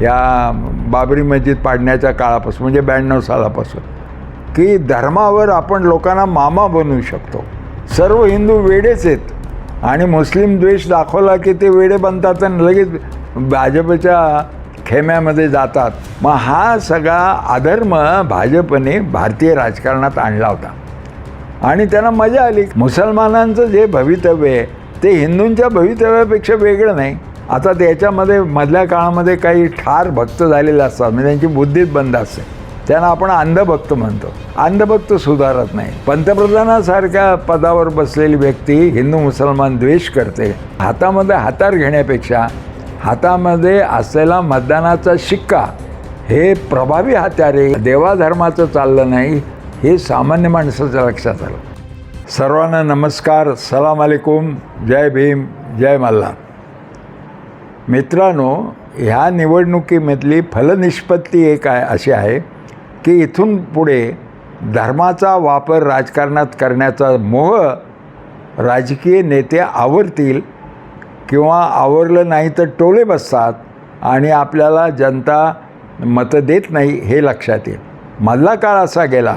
या बाबरी मस्जिद पाडण्याच्या काळापासून म्हणजे ब्याण्णव सालापासून की धर्मावर आपण लोकांना मामा बनवू शकतो. सर्व हिंदू वेडेच आहेत. आणि मुस्लिम द्वेष दाखवला की ते वेडे बनतात आणि लगेच भाजपच्या खेम्यामध्ये जातात. मग हा सगळा अधर्म भाजपने भारतीय राजकारणात आणला होता. आणि त्यांना मजा आली. मुसलमानांचं जे भवितव्य आहे ते हिंदूंच्या भवितव्यापेक्षा वेगळं नाही. आता त्याच्यामध्ये मधल्या काळामध्ये काही ठार भक्त झालेले असतात. म्हणजे त्यांची बुद्धीत बंद असते. त्यांना आपण अंधभक्त म्हणतो. अंधभक्त सुधारत नाही. पंतप्रधानासारख्या पदावर बसलेली व्यक्ती हिंदू मुसलमान द्वेष करते. हातामध्ये हातार घेण्यापेक्षा हातामध्ये असलेला मतदानाचा शिक्का हे प्रभावी हात्यारे देवाधर्माचं चाललं नाही हे सामान्य माणसाच्या लक्षात आलं. सर्वांना नमस्कार सलाम अलैकुम जय भीम जय मल्हार. मित्रांनो ह्या निवडणुकीमधली फलनिष्पत्ती एक आहे अशी आहे की इथून पुढे धर्माचा वापर राजकारणात करण्याचा मोह राजकीय नेते आवरतील किंवा आवरलं नाही तर टोले बसतात आणि आपल्याला जनता मतं देत नाही हे लक्षात येईल. मधला काळ असा गेला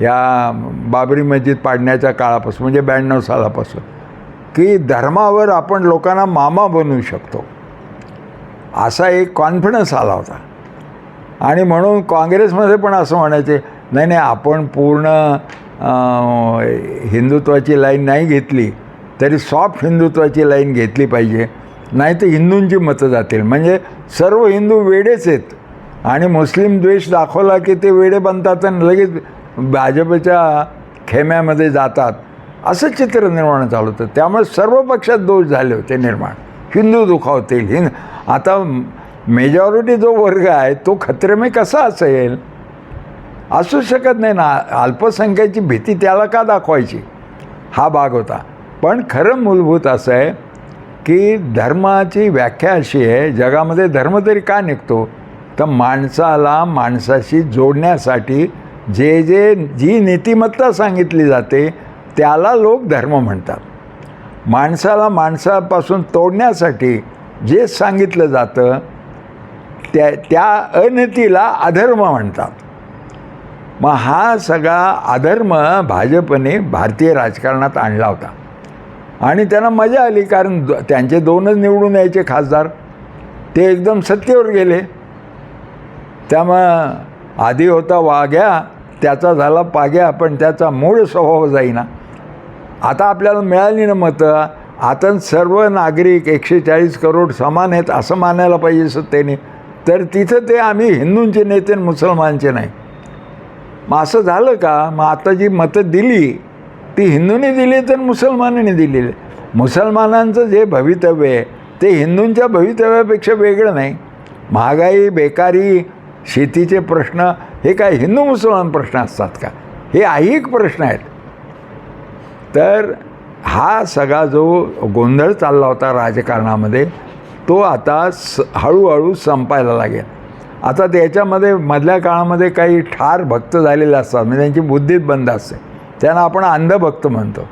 या बाबरी मस्जिद पाडण्याच्या काळापासून म्हणजे ब्याण्णव सालापासून की धर्मावर आपण लोकांना मामा बनवू शकतो. असा एक कॉन्फिडन्स आला होता. आणि म्हणून काँग्रेसमध्ये पण असं म्हणायचे नाही नाही आपण पूर्ण हिंदुत्वाची लाईन नाही घेतली तरी सॉफ्ट हिंदुत्वाची लाईन घेतली पाहिजे. नाही तर हिंदूंची मतं जातील. म्हणजे सर्व हिंदू वेडेच आहेत. आणि मुस्लिम द्वेष दाखवला की ते वेडे बनतात आणि लगेच भाजपच्या खेम्यामध्ये जातात. असं चित्र निर्माण झालं होतं. त्यामुळे सर्व पक्षात दोष झाले होते निर्माण. हिंदू दुखावतील हिंद आता मेजॉरिटी जो वर्ग आहे तो खत्रेमे कसा असेल? असू शकत नाही ना. अल्पसंख्याची भीती त्याला का दाखवायची? हा भाग होता. पण खरं मूलभूत असं आहे की धर्माची व्याख्या अशी आहे जगामध्ये धर्म तरी का निघतो? तर माणसाला माणसाशी जोडण्यासाठी जे जे जी नीतिमत्ता सांगितली जाते त्याला लोक धर्म म्हणतात. माणसाला माणसापासून तोडण्यासाठी जे सांगितलं जातं त्या त्या अनतीला अधर्म म्हणतात. मग हा सगळा अधर्म भाजपने भारतीय राजकारणात आणला होता. आणि त्यांना मजा आली कारण द- त्यांचे दोनच निवडून यायचे खासदार. ते एकदम सत्तेवर गेले. त्यामुळं आधी होता वाघ्या त्याचा झाला पाग्या पण त्याचा मूळ स्वभाव जाईना. आता आपल्याला मिळाली ना मतं आता सर्व नागरिक एकशे चाळीस करोड समान आहेत असं मानायला पाहिजे सत्तेने. तर तिथं ते आम्ही हिंदूंचे नेते आणि मुसलमानचे नाही. मग असं झालं का? मग आता जी मतं दिली ती हिंदूंनी दिली तर मुसलमानांनी दिलेली मुसलमानांचं जे भवितव्य आहे ते हिंदूंच्या भवितव्यापेक्षा वेगळं नाही. महागाई बेकारी शेतीचे प्रश्न हे काय हिंदू मुसलमान प्रश्न असतात का? हे ऐहिक प्रश्न आहेत. तर हा सगळा जो गोंधळ चालला होता राजकारणामध्ये तो आता स हळूहळू संपायला लागेल. आता त्याच्यामध्ये मधल्या काळामध्ये काही ठार भक्त झालेले असतात म्हणजे त्यांची बुद्धीत बंद असते. त्यांना आपण अंधभक्त म्हणतो.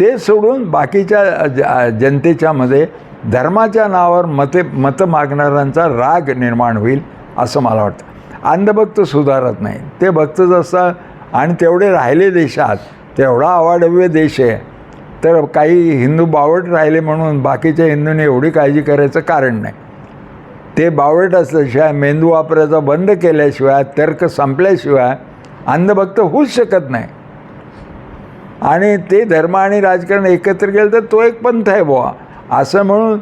ते सोडून बाकीच्या ज जनतेच्यामध्ये धर्माच्या नावावर मते मतं मागणाऱ्यांचा राग निर्माण होईल असं मला वाटतं. अंधभक्त सुधारत नाही. ते भक्त जसं आणि तेवढे राहिले देशात तेवढा अवाढव्य देश आहे. तर काही हिंदू बावट राहिले म्हणून बाकीच्या हिंदूंनी एवढी काळजी करायचं कारण नाही. ते बावट असल्याशिवाय मेंदू वापरायचा बंद केल्याशिवाय तर्क संपल्याशिवाय अंधभक्त होऊच शकत नाही. आणि ते धर्म आणि राजकारण एकत्र केलं तर तो एक पंथ आहे बुवा. असं म्हणून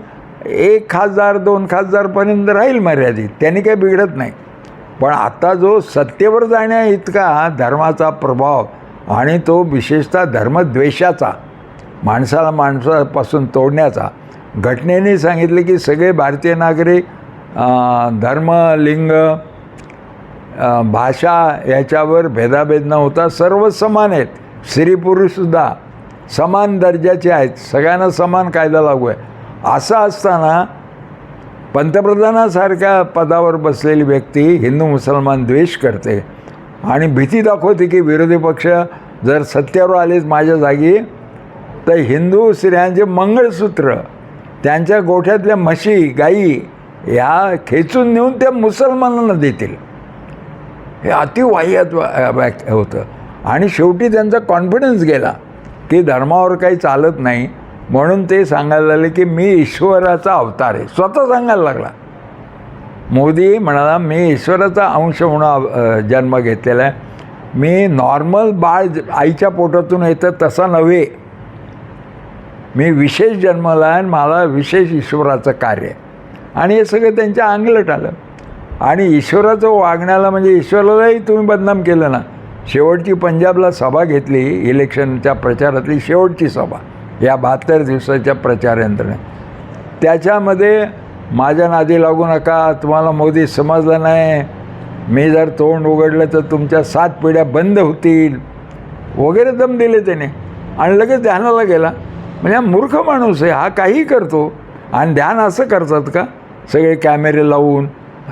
एक खासदार दोन खासदारपर्यंत राहील मर्यादित. त्यांनी काही बिघडत नाही. पण आता जो सत्तेवर जाण्या इतका धर्माचा प्रभाव आणि तो विशेषतः धर्मद्वेषाचा माणसाला माणसापासून तोडण्याचा घटनेने सांगितले की सगळे भारतीय नागरिक धर्म लिंग भाषा याच्यावर भेदाभेद न होता सर्व समान आहेत. स्त्री पुरुषसुद्धा समान दर्जाचे आहेत. सगळ्यांना समान कायदा लागू आहे. असं असताना पंतप्रधानासारख्या पदावर बसलेली व्यक्ती हिंदू मुसलमान द्वेष करते. आणि भीती दाखवते की विरोधी पक्ष जर सत्यावर आलेच माझ्या जागी तर हिंदू स्त्रियांचे मंगळसूत्र त्यांच्या गोठ्यातल्या म्हशी गाई ह्या खेचून नेऊन त्या मुसलमानांना देतील. हे अतिवाह्यात वा- होतं. आणि शेवटी त्यांचा कॉन्फिडन्स गेला की धर्मावर काही चालत नाही. म्हणून ते सांगायला लागले की मी ईश्वराचा अवतार आहे. स्वतः सांगायला लागला. मोदी म्हणाला मी ईश्वराचा अंश म्हणून जन्म घेतलेला आहे. मी नॉर्मल बाळ ज- आईच्या पोटातून येतं तसा नव्हे. मी विशेष जन्मला आहे आणि मला विशेष ईश्वराचं कार्य आणि हे सगळं त्यांच्या अंगलट आलं. आणि ईश्वराचं वागण्याला म्हणजे ईश्वरालाही तुम्ही बदनाम केलं ना. शेवटची पंजाबला सभा घेतली इलेक्शनच्या प्रचारातली शेवटची सभा या बहात्तर दिवसाच्या प्रचार यंत्रणेत. त्याच्यामध्ये माझ्या नादी लागू नका तुम्हाला मोदी समजलं नाही. मी जर तोंड उघडलं तर तुमच्या सात पिढ्या बंद होतील. वगैरे दम दिले त्याने. आणि लगेच ध्यानाला गेला. म्हणजे हा मूर्ख माणूस आहे हा काहीही करतो. आणि ध्यान असं करतात का? सगळे कॅमेरे लावून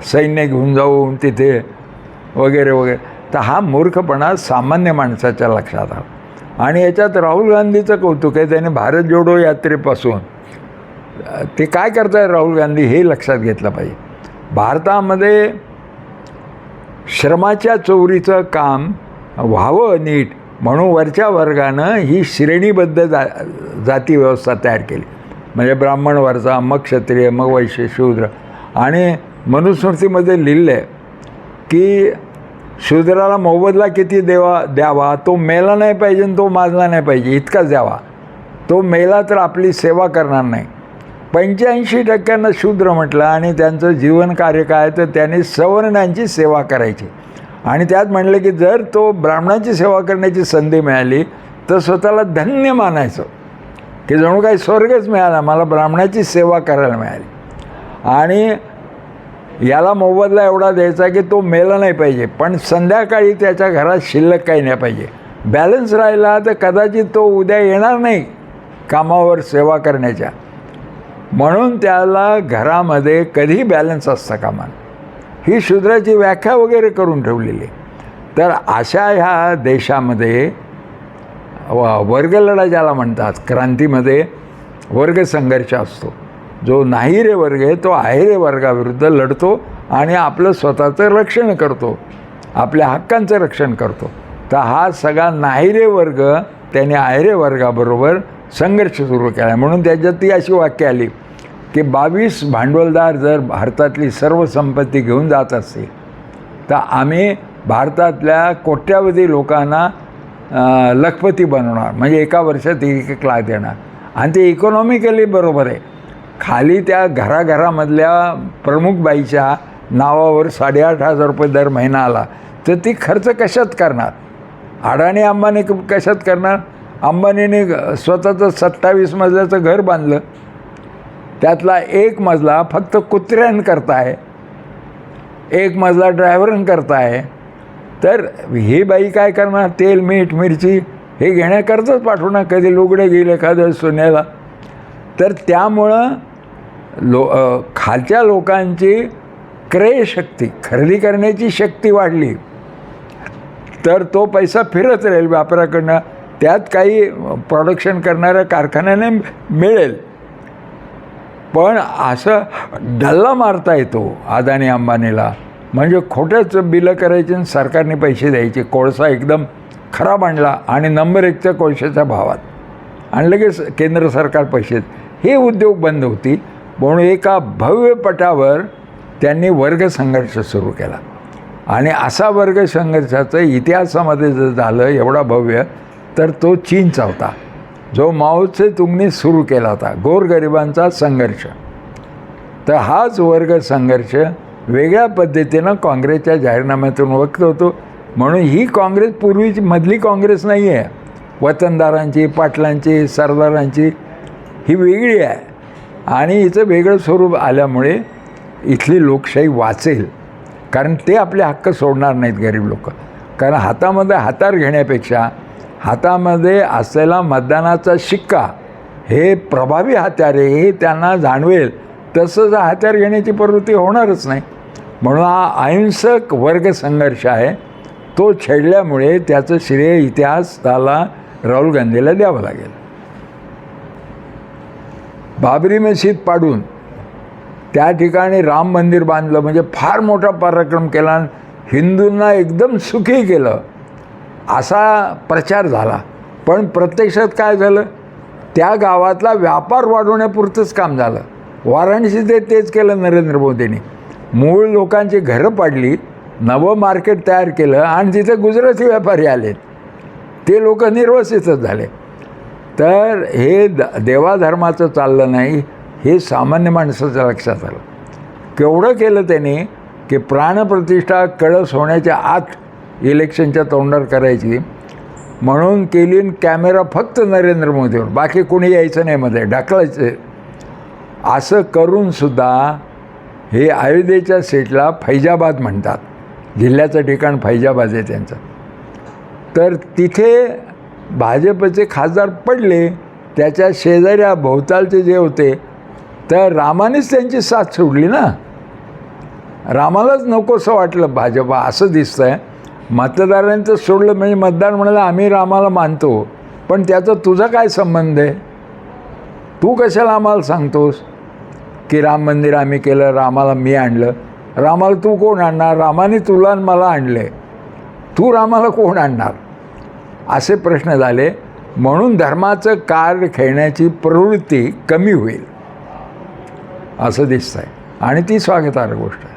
सैन्य घेऊन जाऊन तिथे वगैरे वगैरे. तर हा मूर्खपणा सामान्य माणसाच्या लक्षात आला. आणि याच्यात राहुल गांधीचं कौतुक आहे त्याने भारत जोडो यात्रेपासून. ते काय करताय राहुल गांधी हे लक्षात घेतलं पाहिजे. भारतामध्ये श्रमाच्या चोरीचं काम व्हावं नीट. म्हणून वरच्या वर्गानं ही श्रेणीबद्ध जा जाती व्यवस्था तयार केली. म्हणजे ब्राह्मण वरचा मग क्षत्रिय मग वैश्य शूद्र. आणि मनुस्मृतीमध्ये लिहिलं आहे की शूद्राला मोबदला किती देवा द्यावा? तो मेला नाही पाहिजे आणि तो माजला नाही पाहिजे इतकाच द्यावा. तो मेला तर आपली सेवा करणार नाही. पंच्याऐंशी टक्क्यांना शूद्र म्हटलं आणि त्यांचं जीवन कार्य काय तर त्यांनी सवर्णांची सेवा करायची. आणि त्यात म्हणलं की जर तो ब्राह्मणाची सेवा करण्याची संधी मिळाली तर स्वतःला धन्य मानायचं. की जणू काही स्वर्गच मिळाला मला ब्राह्मणाची सेवा करायला मिळाली. आणि याला मोबदला एवढा द्यायचा की तो मेला नाही पाहिजे पण संध्याकाळी त्याच्या घरात शिल्लक काही नाही पाहिजे. बॅलन्स राहिला तर कदाचित तो उद्या येणार नाही कामावर सेवा करण्याच्या. म्हणून त्याला घरामध्ये कधी बॅलन्स असतं कामात ही शूद्राची व्याख्या वगैरे करून ठेवलेली. तर अशा ह्या देशामध्ये वर्गलढा ज्याला म्हणतात क्रांतीमध्ये वर्ग संघर्ष असतो. जो नाही रे वर्ग आहे तो आहे रे वर्गाविरुद्ध लढतो आणि आपलं स्वतःचं रक्षण करतो. आपल्या हक्कांचं रक्षण करतो. तर हा सगळा नाहिरे वर्ग त्याने आहे वर्गाबरोबर संघर्ष सुरू केला. म्हणून त्याच्यात ती अशी वाक्य आली. की बावीस भांडवलदार जर भारतातली सर्व संपत्ती घेऊन जात असतील तर आम्ही भारतातल्या कोट्यावधी लोकांना लखपती बनवणार म्हणजे एका वर्षात एक एक लाख देणार. आणि ते इकॉनॉमिकली बरोबर आहे. खाली त्या घराघरामधल्या प्रमुख बाईच्या नावावर साडेआठ हजार रुपये दर महिना आला तर ती खर्च कशात करणार? अडाणी अंबानी कशात करणार? अंबानीने स्वतःचं सत्तावीस मजल्याचं घर बांधलं त्यातला एक मजला फक्त कुत्र्यांकरता आहे एक मजला ड्रायव्हरांकरता आहे तर ही बाई काय करणार? तेल मीठ मिरची हे घेण्याकरताच पाठवणार कधी लुगडे घेईल एखादं सोन्याला. तर त्यामुळं लो खालच्या लोकांची क्रयशक्ती खरेदी करण्याची शक्ती वाढली. तर तो पैसा फिरत राहील व्यापाऱ्याकडनं त्यात काही प्रोडक्शन करणाऱ्या कारखान्याने मिळेल. पण असं डल्ला मारता येतो अदानी अंबानीला. म्हणजे खोटंच बिलं करायची आणि सरकारने पैसे द्यायचे. कोळसा एकदम खराब आणला आणि नंबर एकच्या कोळशाच्या भावात. आणि लगेच केंद्र सरकार पैसे हे उद्योग बंद होतील. म्हणून एका भव्य पटावर त्यांनी वर्गसंघर्ष सुरू केला. आणि असा वर्ग संघर्षाचं इतिहासामध्ये जर झालं एवढा भव्य तर तो चीनचा होता. जो माओचे तुम्ही सुरू केला होता गोरगरिबांचा संघर्ष. तर हाच वर्ग संघर्ष वेगळ्या पद्धतीनं काँग्रेसच्या जाहीरनाम्यातून वक्त होतो. म्हणून ही काँग्रेस पूर्वीची मधली काँग्रेस नाही आहे वतनदारांची पाटलांची सरदारांची ही वेगळी आहे. आणि हिचं वेगळं स्वरूप आल्यामुळे इथली लोकशाही वाचेल. कारण ते आपले हक्क सोडणार नाहीत गरीब लोक. कारण हातामध्ये हातार घेण्यापेक्षा हातामध्ये असलेला मतदानाचा शिक्का हे प्रभावी हत्यार आहे हे त्यांना जाणवेल. तसंच हत्यार घेण्याची प्रवृत्ती होणारच नाही. म्हणून हा अहिंसक वर्ग संघर्ष आहे. तो छेडल्यामुळे त्याचं श्रेय इतिहास त्याला राहुल गांधीला द्यावं लागेल. बाबरी मशीद पाडून त्या ठिकाणी राम मंदिर बांधलं म्हणजे फार मोठा पराक्रम केला. आणि हिंदूंना एकदम सुखी केलं. असा प्रचार झाला. पण प्रत्यक्षात काय झालं? त्या गावातला व्यापार वाढवण्यापुरतंच काम झालं. वाराणसी ते तेच केलं नरेंद्र मोदींनी. मूळ लोकांची घरं पाडली नवं मार्केट तयार केलं आणि तिथे गुजराती व्यापारी आलेत ते लोक निर्वसितच झाले. तर हे द देवाधर्माचं चाललं नाही हे सामान्य माणसाच्या लक्षात आलं. केवढं केलं त्याने? की प्राणप्रतिष्ठा कळस होण्याच्या आत इलेक्शनच्या तोंडावर करायची. म्हणून केलीन कॅमेरा फक्त नरेंद्र मोदीवर. बाकी कोणी यायचं नाही मध्ये. ढकलायचं. असं करूनसुद्धा हे अयोध्येच्या सीटला फैजाबाद म्हणतात. जिल्ह्याचं ठिकाण फैजाबाद आहे त्यांचं. तर तिथे भाजपचे खासदार पडले. त्याच्या शेजाऱ्या भोवतालचे जे होते तर रामानेच त्यांची साथ सोडली ना. रामालाच नकोसं वाटलं भाजपा. असं दिसतं आहे मतदारांचं सोडलं म्हणजे मतदार म्हणाला आम्ही रामाला मानतो पण त्याचा तुझा काय संबंध आहे? तू कशाला आम्हाला सांगतोस की राम मंदिर आम्ही केलं रामाला मी आणलं? रामाला तू कोण आणणार? रामाने तुला आणि मला आणले तू रामाला कोण आणणार? असे प्रश्न झाले. म्हणून धर्माचं कार्ड खेळण्याची प्रवृत्ती कमी होईल. असं दिसतं आहे आणि ती स्वागतार्ह गोष्ट आहे.